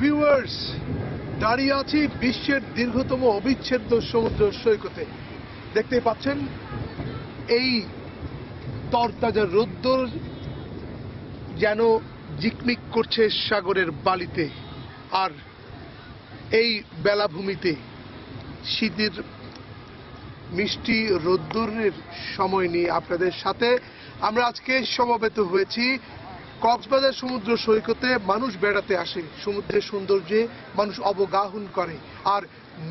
Viewers দাঁড়িয়ে আছি বিশ্বের দীর্ঘতম অবিচ্ছেদ্য সমুদ্র সৈকতে। দেখতে পাচ্ছেন, এই তরতাজা রোদ্দুর যেন জিকমিক করছে সাগরের বালিতে, আর এই বেলাভূমিতে শীতের মিষ্টি রোদ্দুরের সময় নিয়ে আপনাদের সাথে আমরা আজকে সমবেত হয়েছি। কক্সবাজার সমুদ্র সৈকতে মানুষ বেড়াতে আসে। সমুদ্রের সৌন্দর্যে মানুষ অবগাহন করে আর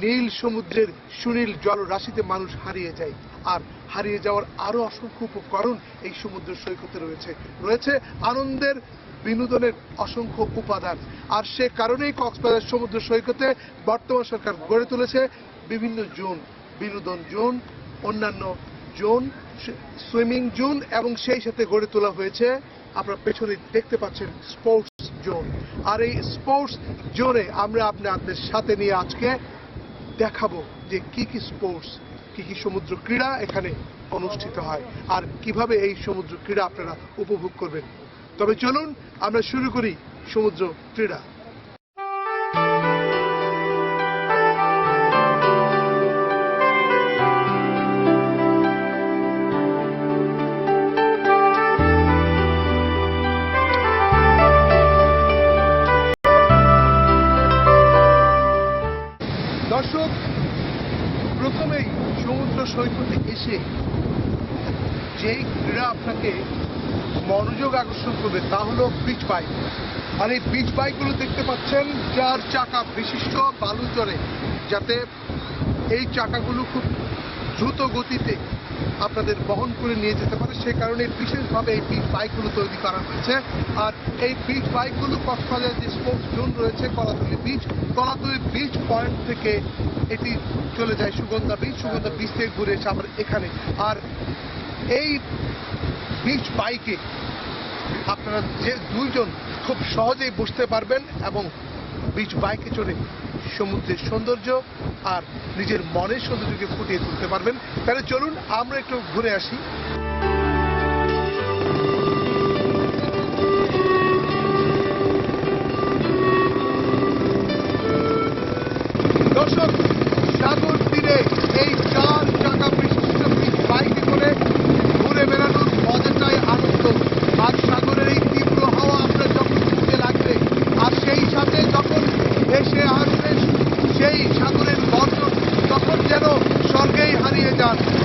নীল সমুদ্রের সুনীল জলরাশিতে মানুষ হারিয়ে যায়। আর হারিয়ে যাওয়ার আরও অসংখ্য উপকরণ এই সমুদ্র সৈকতে রয়েছে। রয়েছে আনন্দের বিনোদনের অসংখ্য উপাদান। আর সে কারণেই কক্সবাজার সমুদ্র সৈকতে বর্তমান সরকার গড়ে তুলেছে বিভিন্ন জোন, বিনোদন জোন, অন্যান্য জোন সুইমিং জোন এবং সেই সাথে গড়ে তোলা হয়েছে, আপনারা পেছনে দেখতে পাচ্ছেন স্পোর্টস জোন। আর এই স্পোর্টস জোনে আমরা আপনাদের সাথে নিয়ে আজকে দেখাবো যে কি কি স্পোর্টস, কি কি সমুদ্র ক্রীড়া এখানে অনুষ্ঠিত হয় আর কীভাবে এই সমুদ্র ক্রীড়া আপনারা উপভোগ করবেন। তবে চলুন আমরা শুরু করি সমুদ্র ক্রীড়া। করবে, তা হলো পিচ বাইক আর এই বিচ বাইকগুলো দেখতে পাচ্ছেন, চার চাকা বিশিষ্ট বালু চড়ে, যাতে এই চাকাগুলো খুব দ্রুত গতিতে আপনাদের বহন করে নিয়ে যেতে পারে। সে কারণে বিশেষভাবে এই বিচ বাইকগুলো তৈরি করা হয়েছে। আর এই পিচ বাইকগুলো কক্সবাজার যে স্পোর্টস জোন রয়েছে, Kolatoli beach Kolatoli beach point থেকে এটি চলে যায় সুগন্ধা বিচ সুগন্ধা বিচ থেকে ঘুরে এসে আবার এখানে। আর এই বিচ বাইকে আপনারা যে দুইজন খুব সহজেই বুঝতে পারবেন এবং বিচ বাইকে চড়ে সমুদ্রের সৌন্দর্য আর নিজের মনের সৌন্দর্যকে ফুটিয়ে তুলতে পারবেন। তাহলে চলুন, আমরা একটু ঘুরে আসি। সেই সাগরের বন্ধন তখন যেন স্বর্গেই হারিয়ে যান।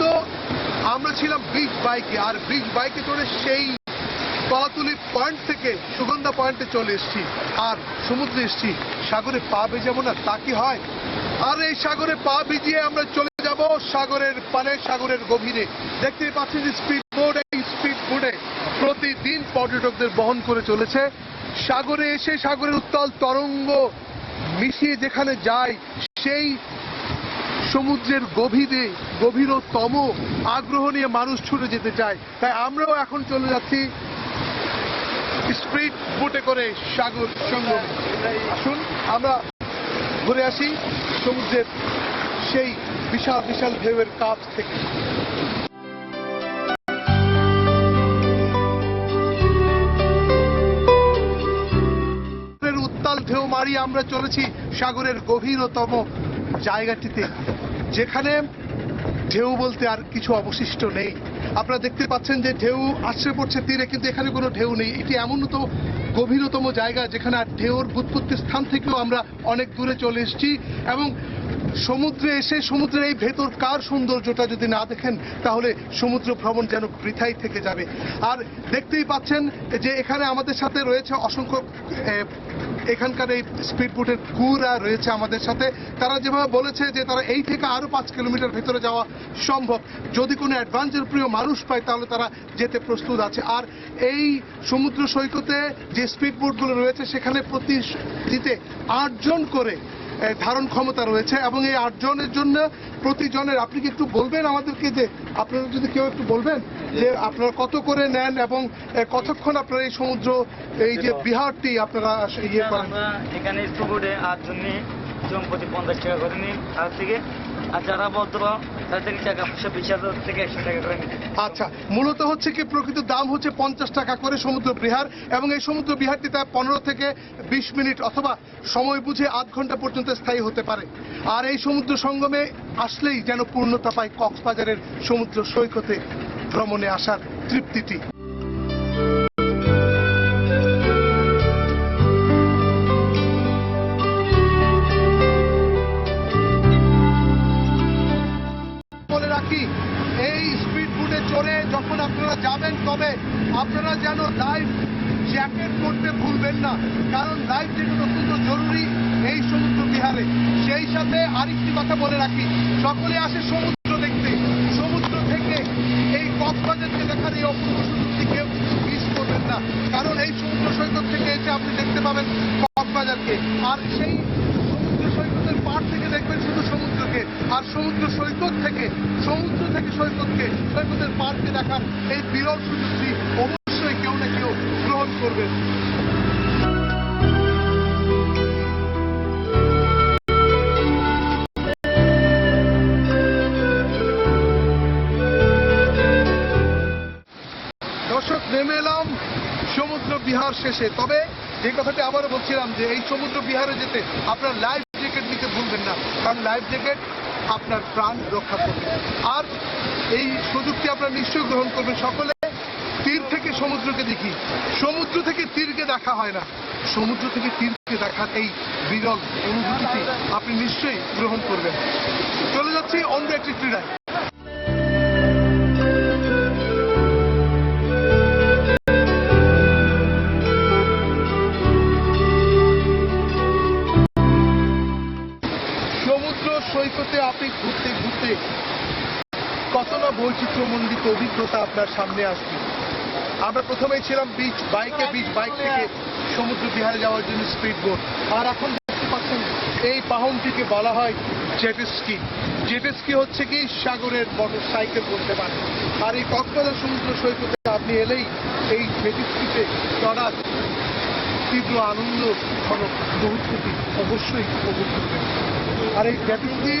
তো আমরা ছিলাম বিচ বাইকে আর বিচ বাইকে চড়ে সেই কলাতুলি পয়েন্ট থেকে সুগন্ধা পয়েন্টে চলে এসেছি, আর সমুদ্রে এসেছি। সাগরে পা ভেজাবো না, তা কি হয়? আর এই সাগরে পা ভিজিয়ে আমরা চলে যাব সাগরের পানে, সাগরের গভীরে। দেখতে পাচ্ছেন যে স্পিড বোট এই স্পিড বোটে প্রতিদিন পর্যটকদের বহন করে চলেছে। সাগরে এসে সাগরের উত্তাল তরঙ্গ মিশিয়ে যেখানে যায়, সেই সমুদ্রের গভীরে, গভীরতম আগ্রহ নিয়ে মানুষ ছুটে যেতে চায়। তাই আমরাও এখন চলে যাচ্ছি স্প্রিট বোটে করে সাগর সঙ্গম আসুন, আমরা ঘুরে আসি সমুদ্রের সেই বিশাল বিশাল ঢেউয়ের কাছ থেকে। উত্তাল ঢেউ মারি আমরা চলেছি সাগরের গভীরতম জায়গাটিতে, যেখানে ঢেউ বলতে আর কিছু অবশিষ্ট নেই। আপনারা দেখতে পাচ্ছেন যে ঢেউ আছড়ে পড়ছে তীরে, কিন্তু এখানে কোনো ঢেউ নেই। এটি এমন তো গভীরতম জায়গা যেখানে আর ঢেউর বুৎপত্তির স্থান থেকেও আমরা অনেক দূরে চলে এসেছি এবং সমুদ্রে এসে, সমুদ্রের এই ভেতরকার সৌন্দর্যটা যদি না দেখেন, তাহলে সমুদ্র ভ্রমণ যেন বৃথাই থেকে যাবে। আর দেখতেই পাচ্ছেন যে এখানে আমাদের সাথে রয়েছে অসংখ্য এখানকার এই স্পিড বোটের ক্রুরা রয়েছে আমাদের সাথে। তারা যেভাবে বলেছে যে তারা এই থেকে আরও পাঁচ কিলোমিটার ভেতরে যাওয়া সম্ভব। যদি কোনো অ্যাডভেঞ্চার প্রিয় মানুষ পায়, তাহলে তারা যেতে প্রস্তুত আছে। আর এই সমুদ্র সৈকতে যে স্পিড বোটগুলো রয়েছে, সেখানে প্রতি দিতে আটজন করে ধারণ ক্ষমতা রয়েছে এবং এই আটজনের জন্য প্রতিজনের আপনি কি একটু বলবেন আমাদেরকে যে আপনারা যদি কেউ একটু বলবেন যে আপনারা কত করে নেন এবং কতক্ষণ আপনারা এই সমুদ্র এই যে বিহারটি আপনারা ইয়ে করেন? এখানে স্টুডে আট জন নিই প্রতি পঞ্চাশ টাকা করে নিই তার থেকে আর যারা ভদ্র তাদের থেকে টাকা পয়সা থেকে একশো টাকা করে আচ্ছা মূলত হচ্ছে কি প্রকৃত দাম হচ্ছে পঞ্চাশ টাকা করে সমুদ্র বিহার এবং এই সমুদ্র বিহারটি তার পনেরো থেকে বিশ মিনিট অথবা সময় বুঝে আধ ঘণ্টা পর্যন্ত স্থায়ী হতে পারে। আর এই সমুদ্র সঙ্গমে আসলেই যেন পূর্ণতা পায় কক্সবাজারের সমুদ্র সৈকতে ভ্রমণে আসার তৃপ্তিটি। চড়ে যখন আপনারা যাবেন, তবে আপনারা যেন লাইফ জ্যাকেট করতে ভুলবেন না। কারণ লাইফ জ্যাকেট অত্যন্ত জরুরি এই সমুদ্র বিহারে। সেই সাথে আরেকটি কথা বলে রাখি, সকলে আসে সমুদ্র দেখতে। সমুদ্র থেকে এই কক্সবাজারকে দেখার এই অপূর্ব সুযোগটি কেউ মিস করবেন না। কারণ এই সমুদ্র সৈকত থেকে এসে আপনি দেখতে পাবেন কক্সবাজারকে আর সেই সমুদ্র সৈকতের পাড় থেকে দেখবেন শুধু সমুদ্রকে আর সমুদ্র সৈকত থেকে, সমুদ্র থেকে সৈকতকে, সৈকতের পাড়কে দেখার এই বিরল সুযোগটি অবশ্যই কেউ না কেউ গ্রহণ করবেন নেমে এলাম সমুদ্র বিহার শেষে। তবে যে কথাটি আবারও বলছিলাম যে এই সমুদ্র বিহারে যেতে আপনার লাইফ না। কারণ লাইফ জ্যাকেট আপনার প্রাণ রক্ষা করবে। আর এই সুযোগটি আপনারা নিশ্চয়ই গ্রহণ করবেন। সকলে তীর থেকে সমুদ্রকে দেখি। সমুদ্র থেকে তীরকে দেখা হয় না। সমুদ্র থেকে তীরকে দেখার এই বিরল অনুভূতিটি আপনি নিশ্চয়ই গ্রহণ করবেন। চলে যাচ্ছি অন্য একটি ক্রীড়ায়। সৈকতে আপনি ঘুরতে ঘুরতে কত না বৈচিত্র্যমণ্ডিত অভিজ্ঞতা আপনার সামনে আসবে? আমরা প্রথমেই ছিলাম বিচ বাইকে বিচ বাইক থেকে সমুদ্র বিহারে যাওয়ার জন্য স্পিড বোট আর এখন দেখতে পাচ্ছেন, এই পাহনটিকে বলা হয় জেটস্কি জেটস্কি হচ্ছে কি সাগরের মোটর সাইকেল বলতে পারেন। আর এই কক্সবাজার সমুদ্র সৈকতে আপনি এলেই এই জেটস্কিতে চড়ার তীব্র আনন্দ মুহূর্তটি অবশ্যই উপভোগ করবেন। আর এই জেটস্কি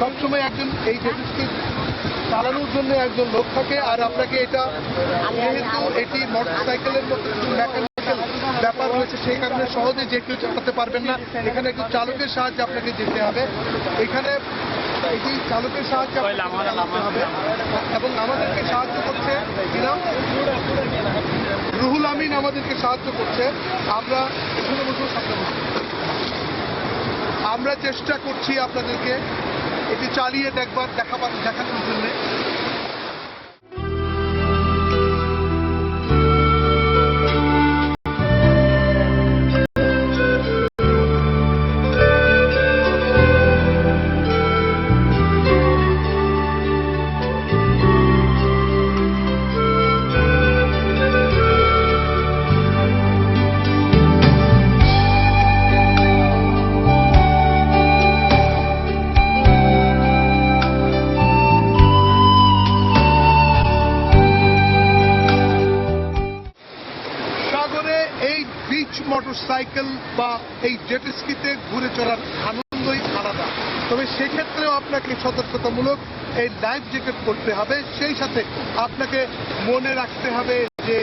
সবসময় একজন এই জেটস্কি চালানোর জন্য একজন লোক থাকে আর আপনাকে এটা যেহেতু এটি মোটর সাইকেলের মতো মেকানিক্যাল ব্যাপার রয়েছে সেই কারণে সহজে যে কেউ চালাতে পারবেন না। এখানে একটু চালকের সাহায্যে আপনাকে যেতে হবে। এখানে এটি চালকের সাহায্যে আপনাকে হবে। এবং আমাদেরকে সাহায্য করছে রুহুল আমিন আমাদেরকে সাহায্য করছে। আমরা এখানে বসুন, সামনে। আমরা চেষ্টা করছি আপনাদেরকে এটি চালিয়ে দেখবার দেখাবার দেখানোর জন্য বা এই জেটস্কিতে ঘুরে চড়ার আনন্দই আলাদা। তবে সেক্ষেত্রেও আপনাকে সতর্কতামূলক এই লাইফ জ্যাকেট পরতে হবে। সেই সাথে আপনাকে মনে রাখতে হবে যে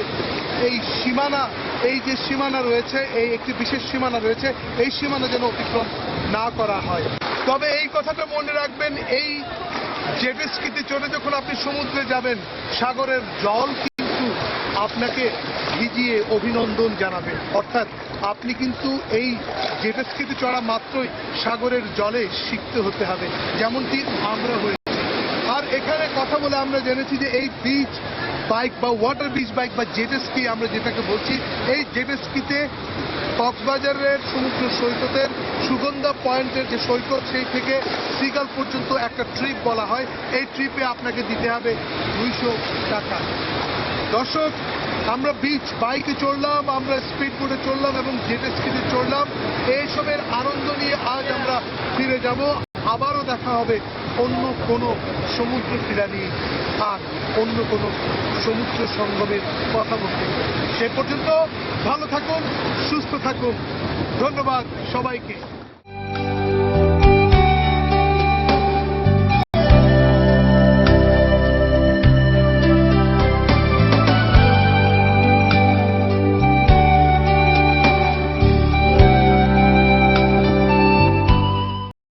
এই সীমানা, এই যে সীমানা রয়েছে, এই একটি বিশেষ সীমানা রয়েছে, এই সীমানা যেন অতিক্রম না করা হয়। তবে এই কথাটা মনে রাখবেন, এই জেটেস্কিতে চড়ে যখন আপনি সমুদ্রে যাবেন, সাগরের জল কিন্তু আপনাকে ভিজিয়ে অভিনন্দন জানাবে। অর্থাৎ আপনি কিন্তু এই জেটেস্কিতে চড়া মাত্রই সাগরের জলে শিখতে হতে হবে, যেমনটি আমরা হয়ে আর এখানে কথা বলে আমরা জেনেছি যে এই বিচ বাইক বা ওয়াটার বিচ বাইক বা জেটেস্কি আমরা যেটাকে বলছি, এই জেটেস্কিতে কক্সবাজারের সমুদ্র সৈকতের সুগন্ধা পয়েন্টের যে সৈকত, সেই থেকে সিগাল পর্যন্ত একটা ট্রিপ বলা হয়। এই ট্রিপে আপনাকে দিতে হবে দুইশো টাকা। দর্শক আমরা বিচ বাইকে চড়লাম, আমরা স্পিড বোটে চড়লাম এবং জেটে জেটেস্কিতে চড়লাম। এইসবের আনন্দ নিয়ে আজ আমরা ফিরে যাব। আবারও দেখা হবে অন্য কোনো সমুদ্র ক্রীড়া নিয়ে আর অন্য কোনো সমুদ্র সঙ্গমের কথা বলতে। সে পর্যন্ত ভালো থাকুন, সুস্থ থাকুন। ধন্যবাদ সবাইকে।